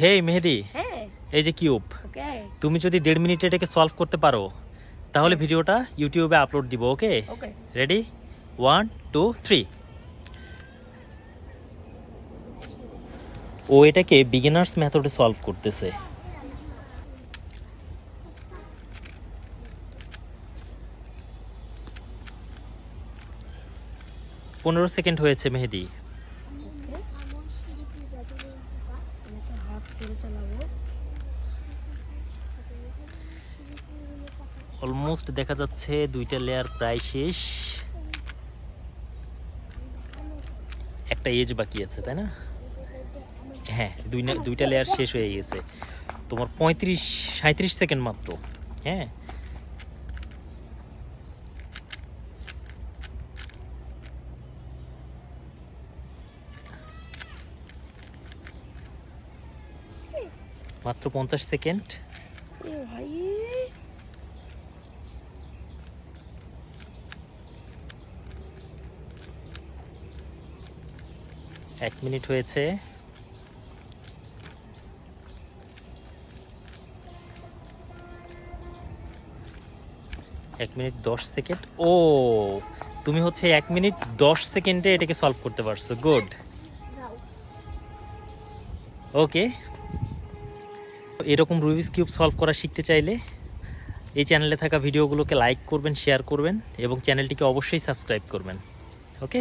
হে মেহেদি এই যে কিউব। তুমি যদি দেড় মিনিটে এটাকে সলভ করতে পারো তাহলে ভিডিওটা ইউটিউবে আপলোড দিব okay ready one two three ও এটাকে বিগিনার্স মেথডে সলভ করতেছে। পনেরো সেকেন্ড হয়েছে মেহেদি অলমোস্ট দেখা যাচ্ছে দুইটা লেয়ার প্রায় শেষ। একটা এজ বাকি আছে, তাই না? হ্যাঁ দুই দুইটা লেয়ার শেষ হয়ে গেছে। তোমার পঁয়ত্রিশ সাঁত্রিশ সেকেন্ড মাত্র হ্যাঁ? মাত্র পঞ্চাশ সেকেন্ড এক মিনিট হয়েছে। এক মিনিট দশ সেকেন্ড। ও, তুমি হচ্ছে এক মিনিট দশ সেকেন্ডে এটাকে সলভ করতে পারছ। গুড ওকে এরকম রুবিস কিউব সলভ করা শিখতে চাইলে এই চ্যানেলে থাকা ভিডিওগুলোকে লাইক করবেন শেয়ার করবেন এবং চ্যানেলটিকে অবশ্যই সাবস্ক্রাইব করবেন। ওকে